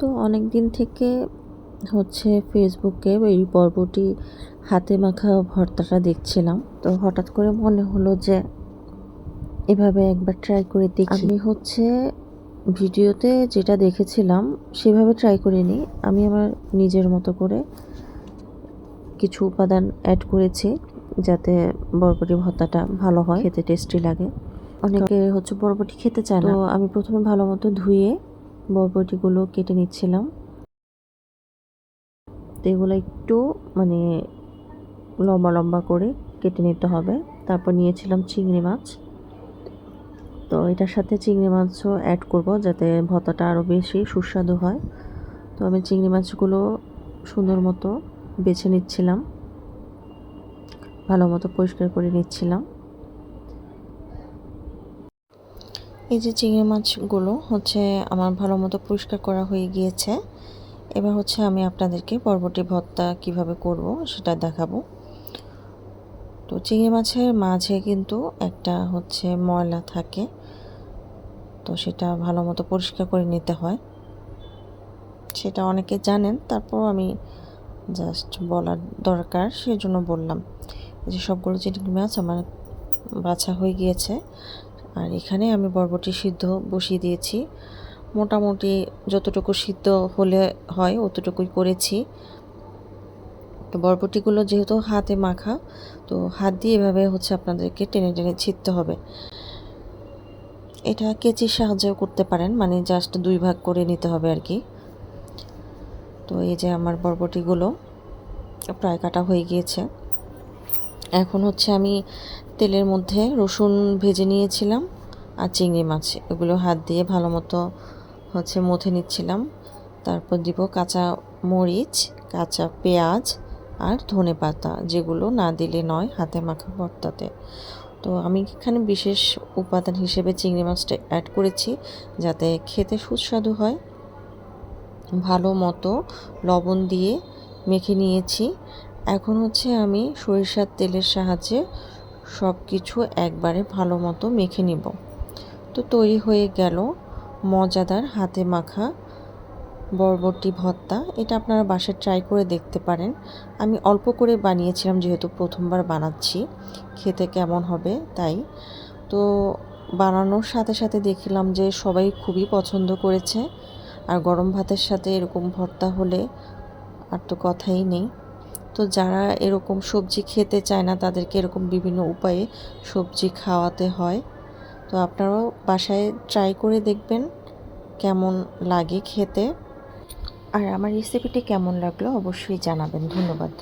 তো অনেক দিন থেকে হচ্ছে ফেসবুকে এই পর্বটি হাতে মাখা ভর্তাটা দেখছিলাম। তো হঠাৎ করে মনে হলো যে এভাবে একবার ট্রাই করে দেখি। আমি হচ্ছে ভিডিওতে যেটা দেখেছিলাম সেভাবে ট্রাই করিনি। আমি আমার নিজের মতো করে কিছু উপাদান অ্যাড করেছি যাতে বরবটি ভর্তাটা ভালো হয় খেতে টেস্টি লাগে। অনেকে হচ্ছে বরবটি খেতে চায় না। তো আমি প্রথমে ভালো মতো ধুয়ে বরবটিগুলো কেটে নিচ্ছিলাম। তো এগুলো একটু মানে লম্বা লম্বা করে কেটে নিতে হবে। তারপর নিয়েছিলাম চিংড়ি মাছ। তো এটার সাথে চিংড়ি মাছও অ্যাড করব যাতে ভর্তাটা আরও বেশি সুস্বাদু হয়। তো আমি চিংড়ি মাছগুলো সুন্দর মতো বেছে নিচ্ছিলাম। ভালো মতো পরিষ্কার করে নিচ্ছিলাম। এই যে চিংড়ি মাছগুলো হচ্ছে আমার ভালো মতো পরিষ্কার করা হয়ে গিয়েছে। এবার হচ্ছে আমি আপনাদেরকে পরবর্তী ভর্তা কীভাবে করব সেটা দেখাবো। তো চিংড়ি মাছের মাঝে কিন্তু একটা হচ্ছে ময়লা থাকে, তো সেটা ভালো মতো পরিষ্কার করে নিতে হয়। সেটা অনেকে জানেন তারপর আমি জাস্ট বলার দরকার সেই জন্য বললাম যে সবগুলো চিংড়ি মাছ আমার বাছা হয়ে গিয়েছে আর এখানে আমি বরবটি সিদ্ধ বসিয়ে দিয়েছি। মোটামুটি যতটুকু সিদ্ধ হলে হয় অতটুকুই করেছি। তো বরবটিগুলো যেহেতু হাতে মাখা, তো হাত দিয়ে এভাবে হচ্ছে আপনাদেরকে টেনে টেনে ছিঁড়তে হবে। এটা কেচির সাহায্যেও করতে পারেন মানে জাস্ট দুই ভাগ করে নিতে হবে আর কি। তো এই যে আমার বরবটিগুলো প্রায় কাটা হয়ে গিয়েছে। এখন হচ্ছে আমি তেলের মধ্যে রসুন ভেজে নিয়েছিলাম আর চিংড়ি মাছ। এগুলো হাত দিয়ে ভালো মতো হচ্ছে মথে নিচ্ছিলাম। তারপর দিব কাঁচা মরিচ, কাঁচা পেঁয়াজ আর ধনে পাতা, যেগুলো না দিলে নয় হাতে মাখা ভর্তাতে। তো আমি এখানে বিশেষ উপাদান হিসেবে চিংড়ি মাছটা অ্যাড করেছি যাতে খেতে সুস্বাদু হয়। ভালো মতো লবণ দিয়ে মেখে নিয়েছি। এখন হচ্ছে আমি সরিষার তেলের সাহায্যে সব কিছু একবারে ভালো মতো মেখে নিব। তো তৈরি হয়ে গেল মজাদার হাতে মাখা বরবটি ভর্তা। এটা আপনারা বাসায় ট্রাই করে দেখতে পারেন। আমি অল্প করে বানিয়েছিলাম যেহেতু প্রথমবার বানাচ্ছি। খেতে কেমন হবে তাই। তো বানানোর সাথে সাথে দেখলাম যে সবাই খুবই পছন্দ করেছে। আর গরম ভাতের সাথে এরকম ভর্তা হলে আর তো কথাই নেই। তো যারা এরকম সবজি খেতে চায় না, তাদেরকে এরকম বিভিন্ন উপায়ে সবজি খাওয়াতে হয়। তো আপনারাও বাসায় ট্রাই করে দেখবেন কেমন লাগে খেতে। আর আমার রেসিপিটি কেমন লাগল অবশ্যই জানাবেন। ধন্যবাদ।